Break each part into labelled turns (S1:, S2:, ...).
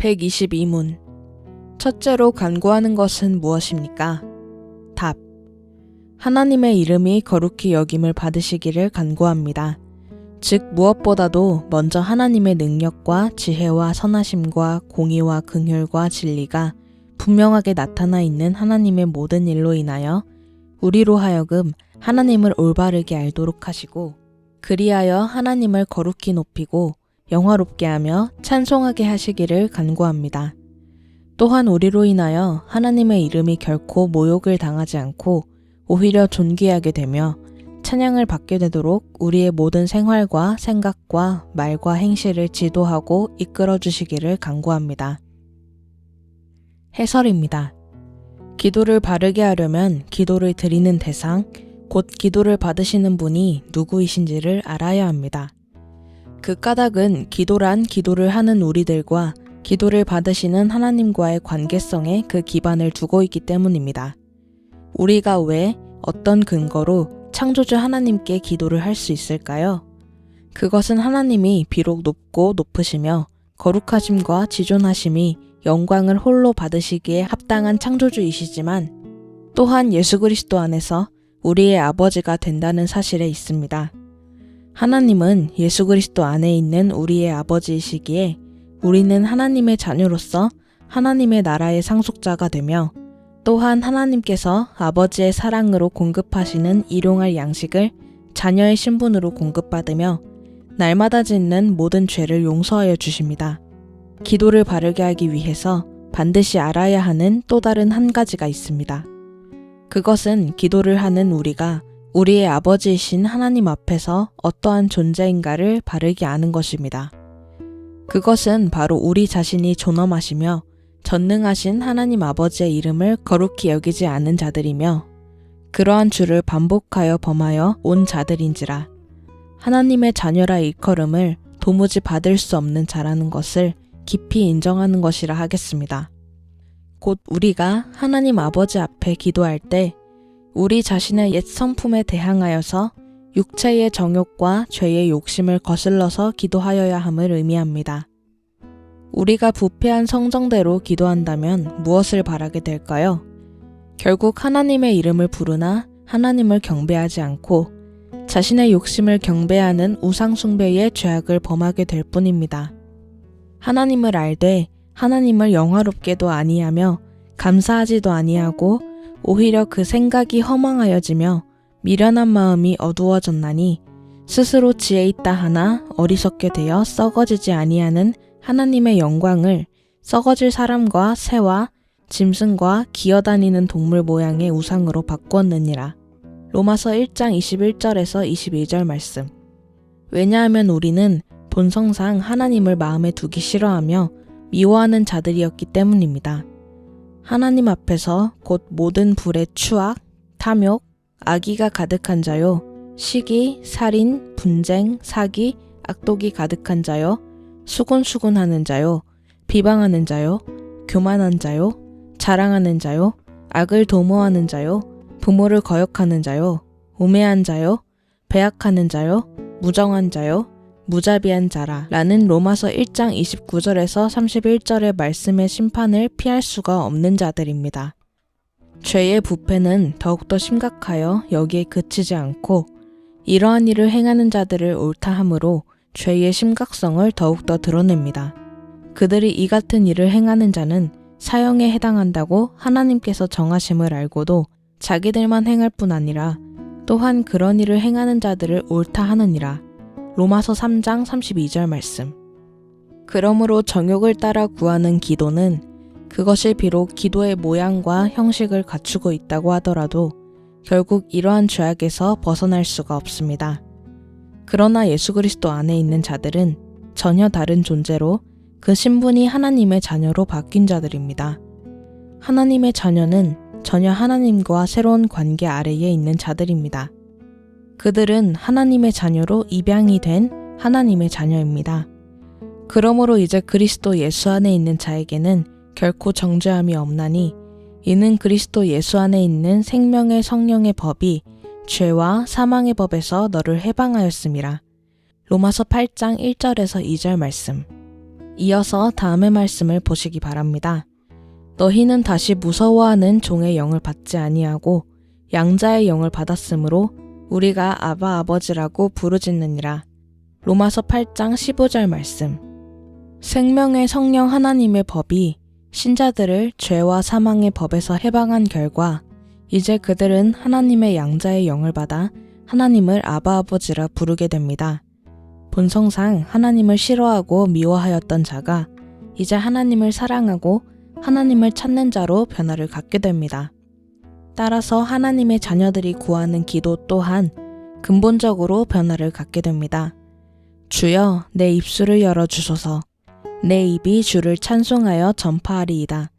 S1: 122문. 첫째로 간구하는 것은 무엇입니까? 답. 하나님의 이름이 거룩히 여김을 받으시기를 간구합니다. 즉, 무엇보다도 먼저 하나님의 능력과 지혜와 선하심과 공의와 긍휼과 진리가 분명하게 나타나 있는 하나님의 모든 일로 인하여 우리로 하여금 하나님을 올바르게 알도록 하시고 그리하여 하나님을 거룩히 높이고 영화롭게 하며 찬송하게 하시기를 간구합니다. 또한 우리로 인하여 하나님의 이름이 결코 모욕을 당하지 않고 오히려 존귀하게 되며 찬양을 받게 되도록 우리의 모든 생활과 생각과 말과 행실을 지도하고 이끌어 주시기를 간구합니다. 해설입니다. 기도를 바르게 하려면 기도를 드리는 대상, 곧 기도를 받으시는 분이 누구이신지를 알아야 합니다. 그 까닭은 기도란 기도를 하는 우리들과 기도를 받으시는 하나님과의 관계성에 그 기반을 두고 있기 때문입니다. 우리가 왜 어떤 근거로 창조주 하나님께 기도를 할 수 있을까요? 그것은 하나님이 비록 높고 높으시며 거룩하심과 지존하심이 영광을 홀로 받으시기에 합당한 창조주이시지만 또한 예수 그리스도 안에서 우리의 아버지가 된다는 사실에 있습니다. 하나님은 예수 그리스도 안에 있는 우리의 아버지이시기에 우리는 하나님의 자녀로서 하나님의 나라의 상속자가 되며 또한 하나님께서 아버지의 사랑으로 공급하시는 일용할 양식을 자녀의 신분으로 공급받으며 날마다 짓는 모든 죄를 용서하여 주십니다. 기도를 바르게 하기 위해서 반드시 알아야 하는 또 다른 한 가지가 있습니다. 그것은 기도를 하는 우리가 우리의 아버지이신 하나님 앞에서 어떠한 존재인가를 바르게 아는 것입니다. 그것은 바로 우리 자신이 존엄하시며 전능하신 하나님 아버지의 이름을 거룩히 여기지 않은 자들이며 그러한 주를 반복하여 범하여 온 자들인지라 하나님의 자녀라 일컬음을 도무지 받을 수 없는 자라는 것을 깊이 인정하는 것이라 하겠습니다. 곧 우리가 하나님 아버지 앞에 기도할 때 우리 자신의 옛 성품에 대항하여서 육체의 정욕과 죄의 욕심을 거슬러서 기도하여야 함을 의미합니다. 우리가 부패한 성정대로 기도한다면 무엇을 바라게 될까요? 결국 하나님의 이름을 부르나 하나님을 경배하지 않고 자신의 욕심을 경배하는 우상숭배의 죄악을 범하게 될 뿐입니다. 하나님을 알되 하나님을 영화롭게도 아니하며 감사하지도 아니하고 오히려 그 생각이 허망하여지며 미련한 마음이 어두워졌나니 스스로 지혜 있다 하나 어리석게 되어 썩어지지 아니하는 하나님의 영광을 썩어질 사람과 새와 짐승과 기어다니는 동물 모양의 우상으로 바꾸었느니라. 로마서 1장 21절에서 22절 말씀. 왜냐하면 우리는 본성상 하나님을 마음에 두기 싫어하며 미워하는 자들이었기 때문입니다. 하나님 앞에서 곧 모든 불의 추악, 탐욕, 악의가 가득한 자요, 시기, 살인, 분쟁, 사기, 악독이 가득한 자요, 수군수군 하는 자요, 비방하는 자요, 교만한 자요, 자랑하는 자요, 악을 도모하는 자요, 부모를 거역하는 자요, 우매한 자요, 배약하는 자요, 무정한 자요, 무자비한 자라 라는 로마서 1장 29절에서 31절의 말씀의 심판을 피할 수가 없는 자들입니다. 죄의 부패는 더욱더 심각하여 여기에 그치지 않고 이러한 일을 행하는 자들을 옳다 함으로 죄의 심각성을 더욱더 드러냅니다. 그들이 이 같은 일을 행하는 자는 사형에 해당한다고 하나님께서 정하심을 알고도 자기들만 행할 뿐 아니라 또한 그런 일을 행하는 자들을 옳다 하느니라. 로마서 3장 32절 말씀. 그러므로 정욕을 따라 구하는 기도는 그것이 비록 기도의 모양과 형식을 갖추고 있다고 하더라도 결국 이러한 죄악에서 벗어날 수가 없습니다. 그러나 예수 그리스도 안에 있는 자들은 전혀 다른 존재로 그 신분이 하나님의 자녀로 바뀐 자들입니다. 하나님의 자녀는 전혀 하나님과 새로운 관계 아래에 있는 자들입니다. 그들은 하나님의 자녀로 입양이 된 하나님의 자녀입니다. 그러므로 이제 그리스도 예수 안에 있는 자에게는 결코 정죄함이 없나니 이는 그리스도 예수 안에 있는 생명의 성령의 법이 죄와 사망의 법에서 너를 해방하였음이라. 로마서 8장 1절에서 2절 말씀. 이어서 다음의 말씀을 보시기 바랍니다. 너희는 다시 무서워하는 종의 영을 받지 아니하고 양자의 영을 받았으므로 우리가 아바 아버지라고 부르짖느니라. 로마서 8장 15절 말씀. 생명의 성령 하나님의 법이 신자들을 죄와 사망의 법에서 해방한 결과 이제 그들은 하나님의 양자의 영을 받아 하나님을 아바 아버지라 부르게 됩니다. 본성상 하나님을 싫어하고 미워하였던 자가 이제 하나님을 사랑하고 하나님을 찾는 자로 변화를 갖게 됩니다. 따라서 하나님의 자녀들이 구하는 기도 또한 근본적으로 변화를 갖게 됩니다. 주여 내 입술을 열어 주소서. 내 입이 주를 찬송하여 전파하리이다.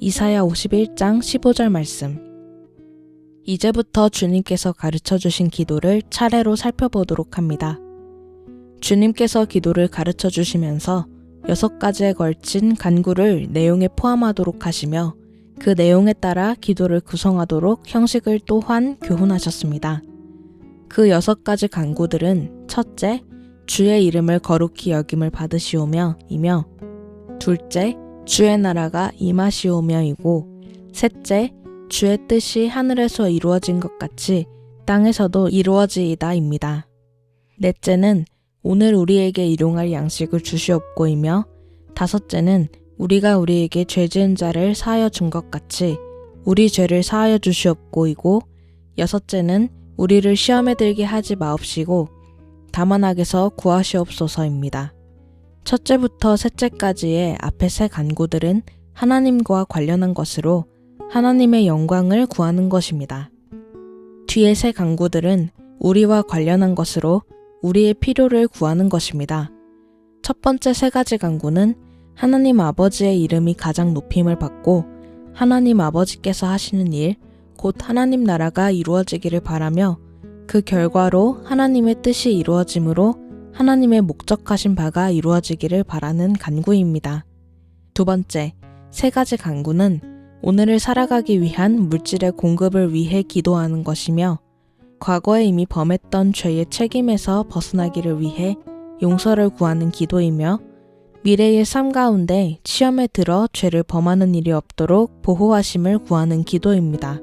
S1: 이사야 51장 15절 말씀. 이제부터 주님께서 가르쳐 주신 기도를 차례로 살펴보도록 합니다. 주님께서 기도를 가르쳐 주시면서 여섯 가지에 걸친 간구를 내용에 포함하도록 하시며 그 내용에 따라 기도를 구성하도록 형식을 또한 교훈하셨습니다. 그 여섯 가지 간구들은 첫째, 주의 이름을 거룩히 여김을 받으시오며 이며 둘째, 주의 나라가 임하시오며이고 셋째, 주의 뜻이 하늘에서 이루어진 것 같이 땅에서도 이루어지이다입니다. 넷째는 오늘 우리에게 일용할 양식을 주시옵고이며 다섯째는 우리가 우리에게 죄 지은 자를 사하여 준 것 같이 우리 죄를 사하여 주시옵고이고 여섯째는 우리를 시험에 들게 하지 마옵시고 다만 악에서 구하시옵소서입니다. 첫째부터 셋째까지의 앞의 세 간구들은 하나님과 관련한 것으로 하나님의 영광을 구하는 것입니다. 뒤의 세 간구들은 우리와 관련한 것으로 우리의 필요를 구하는 것입니다. 첫 번째 세 가지 간구는 하나님 아버지의 이름이 가장 높임을 받고 하나님 아버지께서 하시는 일, 곧 하나님 나라가 이루어지기를 바라며 그 결과로 하나님의 뜻이 이루어짐으로 하나님의 목적하신 바가 이루어지기를 바라는 간구입니다. 두 번째, 세 가지 간구는 오늘을 살아가기 위한 물질의 공급을 위해 기도하는 것이며 과거에 이미 범했던 죄의 책임에서 벗어나기를 위해 용서를 구하는 기도이며 미래의 삶 가운데 시험에 들어 죄를 범하는 일이 없도록 보호하심을 구하는 기도입니다.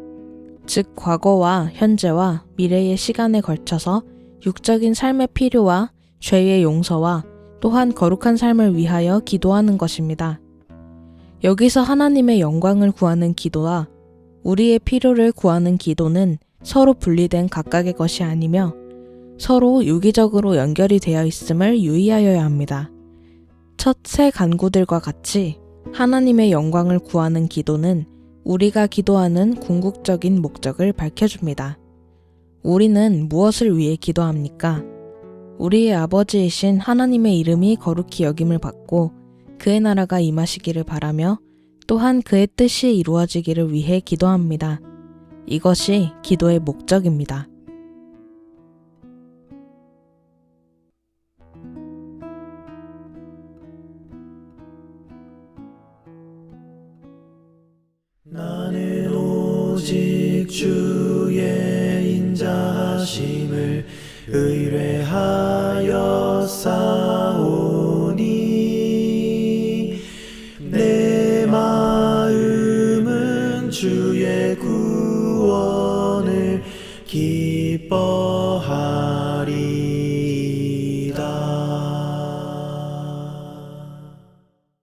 S1: 즉, 과거와 현재와 미래의 시간에 걸쳐서 육적인 삶의 필요와 죄의 용서와 또한 거룩한 삶을 위하여 기도하는 것입니다. 여기서 하나님의 영광을 구하는 기도와 우리의 필요를 구하는 기도는 서로 분리된 각각의 것이 아니며 서로 유기적으로 연결이 되어 있음을 유의하여야 합니다. 첫세 간구들과 같이 하나님의 영광을 구하는 기도는 우리가 기도하는 궁극적인 목적을 밝혀줍니다. 우리는 무엇을 위해 기도합니까? 우리의 아버지이신 하나님의 이름이 거룩히 여김을 받고 그의 나라가 임하시기를 바라며 또한 그의 뜻이 이루어지기를 위해 기도합니다. 이것이 기도의 목적입니다.